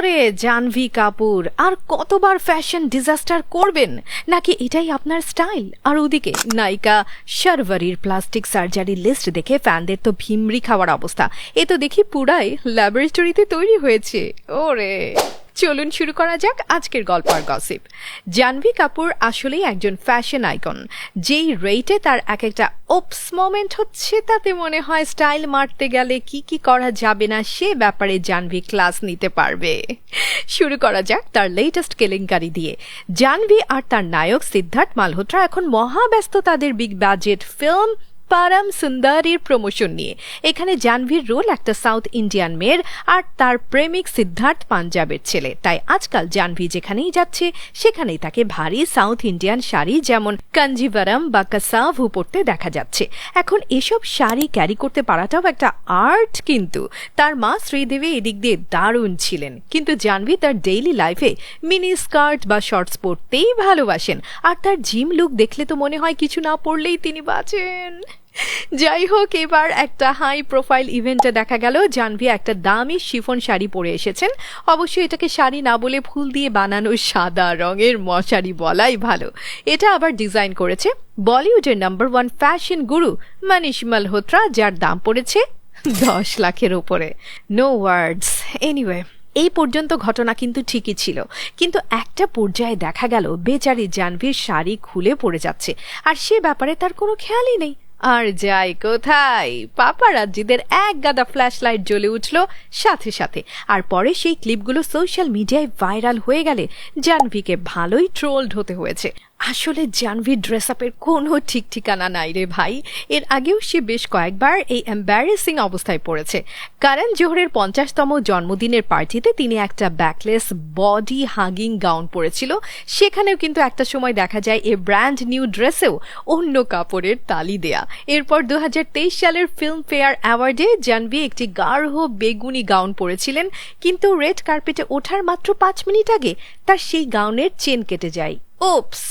ওরে জানভি কাপুর, আর কতবার fashion disaster করবেন? নাকি এটাই আপনার স্টাইল আর ওদিকে, নায়িকা শারভারির প্লাস্টিক সার্জারি লিস্ট দেখে ফ্যানদের তো ভিমরি খাওয়ার অবস্থা। এ তো দেখি পুরাই ল্যাবরেটরিতে তৈরি হয়েছে। ওরে! চলুন শুরু করা যাক আজকের গল্প আর গসিপ জাহ্নবী কাপুর আসলেই একজন ফ্যাশন আইকন যেই রেটে তার এক একটা ওপস মোমেন্ট হচ্ছে, তাতে মনে হয় স্টাইল মারতে গেলে কি কি করা যাবে না, সে ব্যাপারে জাহ্নবী ক্লাস নিতে পারবে। শুরু করা যাক তার লেটেস্ট কেলেঙ্কারি দিয়ে। জাহ্নবী আর তার নায়ক সিদ্ধার্থ মালহোত্রা এখন মহাব্যস্ত তাদের বিগ বাজেট ফিল্ম পারাম সুন্দরীর প্রমোশন নিয়ে। এখানে জানভীর রোল একটা সাউথ ইন্ডিয়ান মেয়ের আর তার প্রেমিক সিদ্ধার্থ পাঞ্জাবের ছেলে। তাই আজকাল জানভি যেখানেই যাচ্ছে, সেখানেই তাকে ভারী সাউথ ইন্ডিয়ান শাড়ি যেমন কাঞ্জিভারাম বা কাসাভু পরতে দেখা যাচ্ছে। এখন এসব শাড়ি ক্যারি করতে পারাটাও একটা আর্ট কিন্তু। তার মা শ্রীদেবী এদিক দিয়ে দারুণ ছিলেন। কিন্তু জানভি তার ডেইলি লাইফে মিনি স্কার্ট বা শর্টস পরতেই ভালোবাসেন। আর তার জিম লুক দেখলে তো মনে হয় কিছু না পড়লেই তিনি বাঁচেন। যাই হোক এবার একটা হাই প্রোফাইল ইভেন্টে দেখা গেল। জানভি একটা দামি শিফন শাড়ি পরে এসেছেন। অবশ্যই এটাকে শাড়ি না বলে ফুল দিয়ে বানানো সাদা রঙের মশারি বলাই ভালো। এটা আবার ডিজাইন করেছে বলিউডের নাম্বার ওয়ান ফ্যাশন গুরু মানিশ মালহোত্রা যার দাম পড়েছে দশ লাখের ওপরে নো ওয়ার্ডস এনিওয়ে এই পর্যন্ত ঘটনা কিন্তু ঠিকই ছিল। কিন্তু একটা পর্যায়ে দেখা গেল, বেচারি জানভীর শাড়ি খুলে পড়ে যাচ্ছে। আর সে ব্যাপারে তার কোনো খেয়ালই নেই। আর যাই কোথায়? পাপারাজ্জিদের এক গাদা ফ্ল্যাশ লাইট জ্বলে উঠল সাথে সাথে। আর পরে সেই ক্লিপগুলো সোশ্যাল মিডিয়ায় ভাইরাল হয়ে গেলে জানভিকে ভালোই ট্রোলড হতে হয়েছে। আসলে জাহ্নবীর ড্রেস আপের কোনো ঠিক ঠিকানা নাই রে ভাই। এর আগেও সে বেশ কয়েকবার এই এম্বারেসিং অবস্থায় পড়েছে। কারণ জোহরের পঞ্চাশতম জন্মদিনের পার্টিতে তিনি একটা ব্যাকলেস বডি হাগিং গাউন পরেছিল। সেখানেও কিন্তু একটা সময় দেখা যায় এ ব্র্যান্ড নিউ ড্রেসেও অন্য কাপড়ের তালি দেয়া। এরপর দু হাজার তেইশ সালের ফিল্ম ফেয়ার অ্যাওয়ার্ডে জাহ্নবী একটি গাঢ় বেগুনি গাউন পরেছিলেন। কিন্তু রেড কার্পেটে ওঠার মাত্র পাঁচ মিনিট আগে তার সেই গাউনের চেন কেটে যায়। ওপস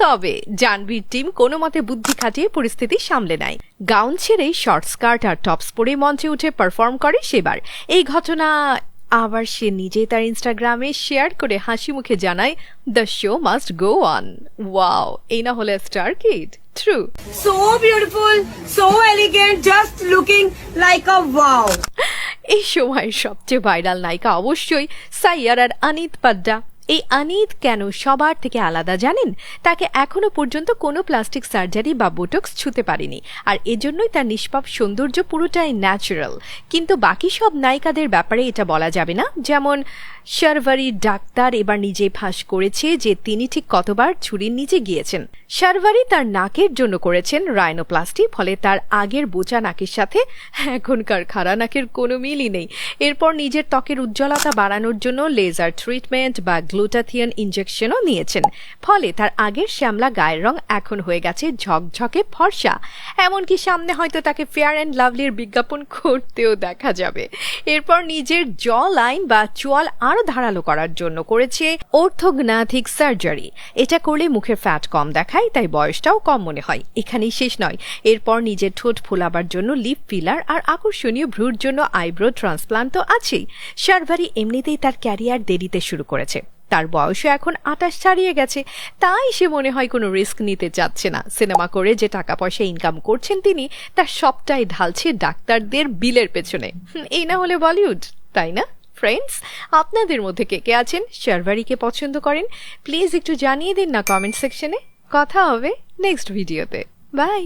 তবে জানবীর টিম কোনো মতে বুদ্ধি খাটিয়ে পরিস্থিতি সামলে নেয়। গাউন ছেড়েই শর্ট স্কার্ট আর টপস পরে মঞ্চে উঠে পারফর্ম করে সেবার। এই ঘটনা আবার সে নিজেই তার ইনস্টাগ্রামে শেয়ার করে হাসি মুখে জানায় the show must go on wow এই না হলে star kid. True so beautiful so elegant, just looking like a wow এই সময়ের সবচেয়ে ভাইরাল নায়িকা অবশ্যই সাইয়ার আর আনিত পাড্ডা। এই আনিত কেন সবার থেকে আলাদা জানেন? তাকে এখনও পর্যন্ত কোনো প্লাস্টিক সার্জারি বা বোটক্স ছুতে পারেনি। আর এজন্যই তার নিষ্পাপ সৌন্দর্য পুরোটাই ন্যাচারাল কিন্তু বাকি সব নায়িকাদের ব্যাপারে এটা বলা যাবে না। যেমন শারভারি ডাক্তার এবার নিজে ফাঁস করেছে যে তিনি ঠিক কতবার ছুরির নিচে গিয়েছেন। শারভারি তার নাকের জন্য করেছেন রাইনোপ্লাস্টি ফলে তার আগের বোচা নাকের সাথে এখনকার খাড়া নাকের কোনো মিলই নেই। এরপর নিজের ত্বকের উজ্জ্বলতা বাড়ানোর জন্য লেজার ট্রিটমেন্ট বা গ্লুটাথিয়ন ইঞ্জেকশনও নিয়েছেন। ফলে তার আগের শ্যামলা গায়ের রং এখন হয়ে গেছে ঝকঝকে ফর্সা। এমনকি সামনে হয়তো তাকে ফেয়ার অ্যান্ড লাভলির বিজ্ঞাপন করতেও দেখা যাবে। এরপর নিজের জ লাইন বা চোয়াল আরও ধারালো করার জন্য করেছে অর্থোগনাথিক সার্জারি। এটা করলে মুখের ফ্যাট কম দেখায়, তাই বয়সটাও কম মনে হয়। এখানেই শেষ নয়। এরপর নিজের ঠোঁট ফোলাবার জন্য লিপ ফিলার আর আকর্ষণীয় ভ্রুর জন্য আইব্রো ট্রান্সপ্লান্ট তো আছেই। শারভারি এমনিতেই তার ক্যারিয়ার দেরিতে শুরু করেছে। তার বয়সও এখন আটাশ ছাড়িয়ে গেছে। তাই সে মনে হয় কোনো রিস্ক নিতে চাচ্ছে না। সিনেমা করে যে টাকা পয়সা ইনকাম করছেন তিনি তার সবটাই ঢালছে ডাক্তারদের বিলের পেছনে। এই না হলে বলিউড, তাই না? ফ্রেন্ডস আপনাদের মধ্যে কে কে আছেন? শারভারিকে পছন্দ করেন? প্লিজ একটু জানিয়ে দিন না কমেন্ট সেকশনে কথা হবে নেক্সট ভিডিওতে বাই